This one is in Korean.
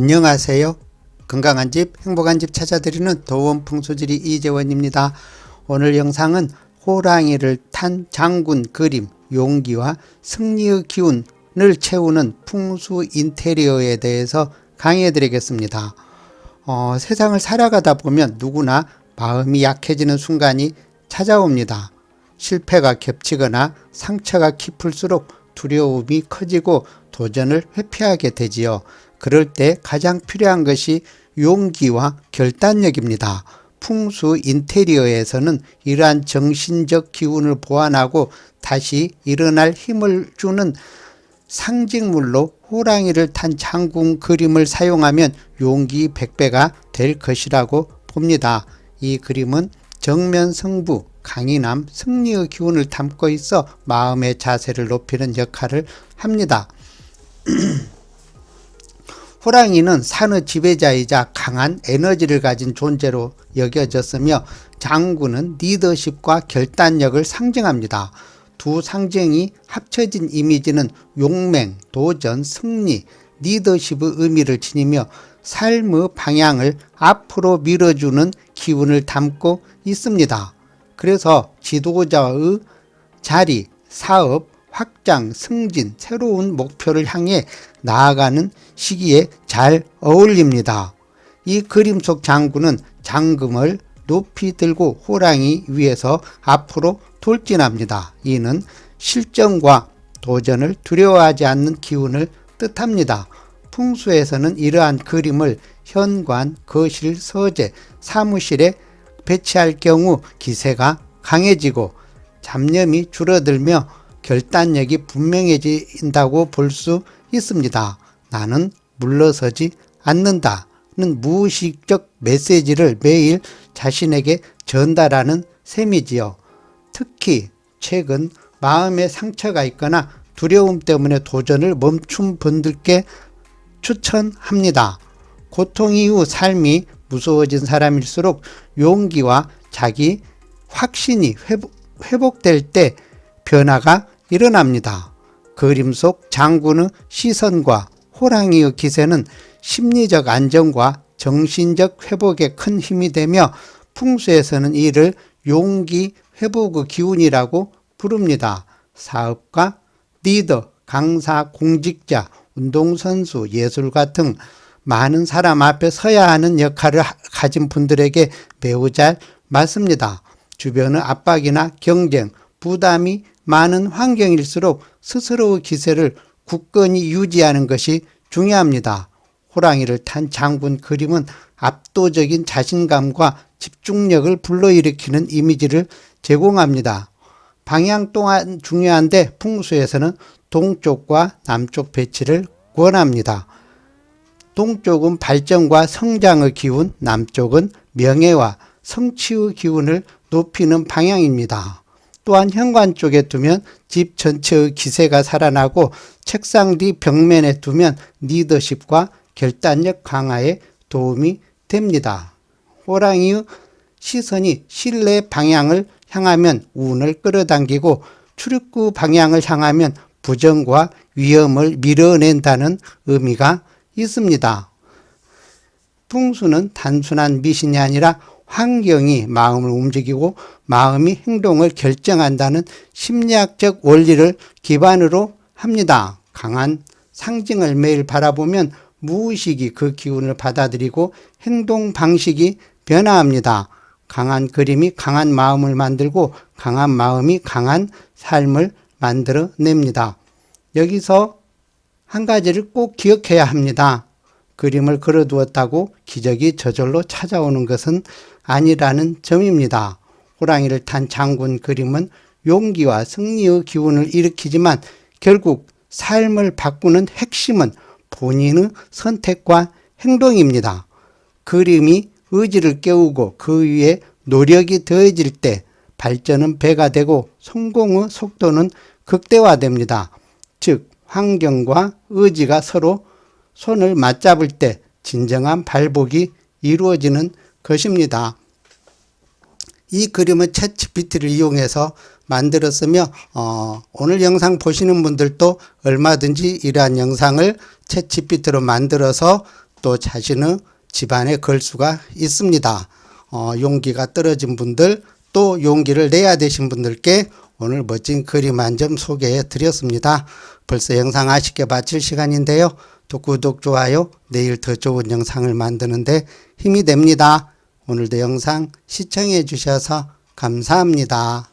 안녕하세요. 건강한 집, 행복한 집 찾아드리는 도원 풍수지리 이재원입니다. 오늘 영상은 호랑이를 탄 장군 그림, 용기와 승리의 기운을 채우는 풍수 인테리어에 대해서 강의해 드리겠습니다. 어, 세상을 살아가다 보면 누구나 마음이 약해지는 순간이 찾아옵니다. 실패가 겹치거나 상처가 깊을수록 두려움이 커지고 도전을 회피하게 되지요. 그럴 때 가장 필요한 것이 용기와 결단력입니다. 풍수 인테리어에서는 이러한 정신적 기운을 보완하고 다시 일어날 힘을 주는 상징물로 호랑이를 탄 장군 그림을 사용하면 용기 100배가 될 것이라고 봅니다. 이 그림은 정면 성부, 강인함, 승리의 기운을 담고 있어 마음의 자세를 높이는 역할을 합니다. 호랑이는 산의 지배자이자 강한 에너지를 가진 존재로 여겨졌으며 장군은 리더십과 결단력을 상징합니다. 두 상징이 합쳐진 이미지는 용맹, 도전, 승리, 리더십의 의미를 지니며 삶의 방향을 앞으로 밀어주는 기운을 담고 있습니다. 그래서 지도자의 자리, 사업, 확장, 승진, 새로운 목표를 향해 나아가는 시기에 잘 어울립니다. 이 그림 속 장군은 장금을 높이 들고 호랑이 위에서 앞으로 돌진합니다. 이는 실전과 도전을 두려워하지 않는 기운을 뜻합니다. 풍수에서는 이러한 그림을 현관, 거실, 서재, 사무실에 배치할 경우 기세가 강해지고 잡념이 줄어들며 결단력이 분명해진다고 볼 수 있습니다. 나는 물러서지 않는다는 무의식적 메시지를 매일 자신에게 전달하는 셈이지요. 특히 최근 마음에 상처가 있거나 두려움 때문에 도전을 멈춘 분들께 추천합니다. 고통 이후 삶이 무서워진 사람일수록 용기와 자기 확신이 회복, 회복될 때 변화가 일어납니다. 그림 속 장군의 시선과 호랑이의 기세는 심리적 안정과 정신적 회복에 큰 힘이 되며 풍수에서는 이를 용기 회복의 기운이라고 부릅니다. 사업가, 리더, 강사, 공직자, 운동선수, 예술가 등 많은 사람 앞에 서야 하는 역할을 가진 분들에게 매우 잘 맞습니다. 주변의 압박이나 경쟁, 부담이 많은 환경일수록 스스로의 기세를 굳건히 유지하는 것이 중요합니다. 호랑이를 탄 장군 그림은 압도적인 자신감과 집중력을 불러일으키는 이미지를 제공합니다. 방향 또한 중요한데 풍수에서는 동쪽과 남쪽 배치를 권합니다. 동쪽은 발전과 성장의 기운, 남쪽은 명예와 성취의 기운을 높이는 방향입니다. 또한 현관 쪽에 두면 집 전체의 기세가 살아나고 책상 뒤 벽면에 두면 리더십과 결단력 강화에 도움이 됩니다. 호랑이의 시선이 실내 방향을 향하면 운을 끌어당기고 출입구 방향을 향하면 부정과 위험을 밀어낸다는 의미가 있습니다. 풍수는 단순한 미신이 아니라 환경이 마음을 움직이고 마음이 행동을 결정한다는 심리학적 원리를 기반으로 합니다. 강한 상징을 매일 바라보면 무의식이 그 기운을 받아들이고 행동 방식이 변화합니다. 강한 그림이 강한 마음을 만들고 강한 마음이 강한 삶을 만들어 냅니다. 여기서 한 가지를 꼭 기억해야 합니다. 그림을 걸어두었다고 기적이 저절로 찾아오는 것은 아니라는 점입니다. 호랑이를 탄 장군 그림은 용기와 승리의 기운을 일으키지만 결국 삶을 바꾸는 핵심은 본인의 선택과 행동입니다. 그림이 의지를 깨우고 그 위에 노력이 더해질 때 발전은 배가 되고 성공의 속도는 극대화됩니다. 즉, 환경과 의지가 서로 손을 맞잡을 때 진정한 발복이 이루어지는 것입니다. 이 그림은 챗 GPT를 이용해서 만들었으며 어, 오늘 영상 보시는 분들도 얼마든지 이러한 영상을 챗 GPT로 만들어서 또 자신의 집안에 걸 수가 있습니다. 어, 용기가 떨어진 분들 또 용기를 내야 되신 분들께 오늘 멋진 그림 한 점 소개해 드렸습니다. 벌써 영상 아쉽게 마칠 시간인데요. 또 구독, 좋아요, 내일 더 좋은 영상을 만드는데 힘이 됩니다. 오늘도 영상 시청해 주셔서 감사합니다.